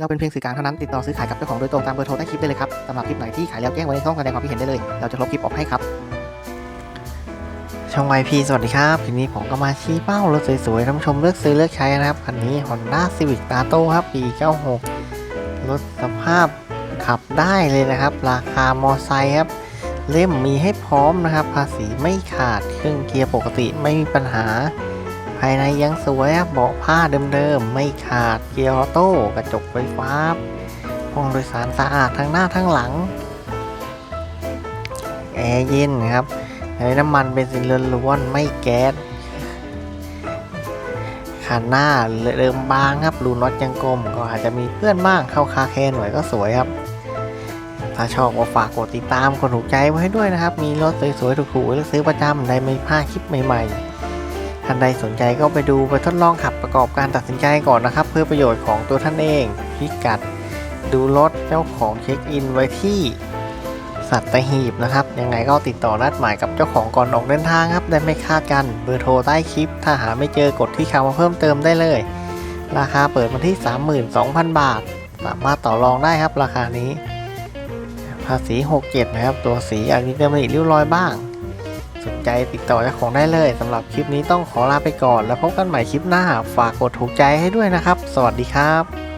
เราเป็นเพียงสื่อกลางเท่านั้นติดต่อซื้อขายกับเจ้าของโดยตรงตามเบอร์โทรใต้คลิปได้เลยครับสำหรับคลิปไหนที่ขายแล้วแจ้งไว้ในช่องแสดงความคิดเห็นได้เลย เราจะลบคลิปออกให้ครับ ช่องไวพีสวัสดีครับทีนี้ผมก็มาชี้เป้ารถสวยๆท่านผู้ชมเลือกซื้อเลือกใช้นะครับคันนี้ Honda Civic t a t o ครับปี 96 รถสภาพขับได้เลยนะครับ ราคามอไซค์ครับเล่มมีให้พร้อมนะครับ ภาษีไม่ขาดเครื่องเกียร์ปกติไม่มีปัญหา ภายในยังสวยเบาะผ้าเดิมๆ ไม่ขาดเกียร์ออโต้กระจกไฟฟ้าห้องโดยสารสะอาดทั้งหน้าทั้งหลัง แอร์เย็นครับใช้น้ำมันเบนซินล้วนๆไม่แก๊สคันหน้าเดิมบางครับรูน็อตยังกลมก็อาจจะมีเพื่อนบ้างเข้าคาแคร์หน่อยก็สวยครับ ถ้าชอบก็ฝากกดติดตามกดถูกใจไว้ให้ด้วยนะครับ มีรถสวยๆถูกๆเลือกซื้อประจำได้ไม่พลาดคลิปใหม่ ๆ ท่านใดสนใจก็ไปดูไปทดลองขับประกอบการตัดสินใจก่อนนะครับ เพื่อประโยชน์ของตัวท่านเองพิกัด ดูรถเจ้าของเช็คอินไว้ที่สัตหีบนะครับ ยังไงก็ติดต่อนัดหมายกับเจ้าของก่อนออกเดินทางครับ ได้ไม่คลาดกันเบอร์โทรใต้คลิป ถ้าหาไม่เจอกดที่คำว่าเพิ่มเติมได้เลย ราคาเปิดมาที่ 32,000 บาท สามารถต่อรองได้ครับราคานี้ ภาษี 67 นะครับ ตัวสีอาจมีตำหนิริ้วรอยบ้าง สนใจติดต่อเจ้าของได้เลยสำหรับคลิปนี้ต้องขอลาไปก่อน แล้วพบกันใหม่คลิปหน้า ฝากกดถูกใจให้ด้วยนะครับ สวัสดีครับ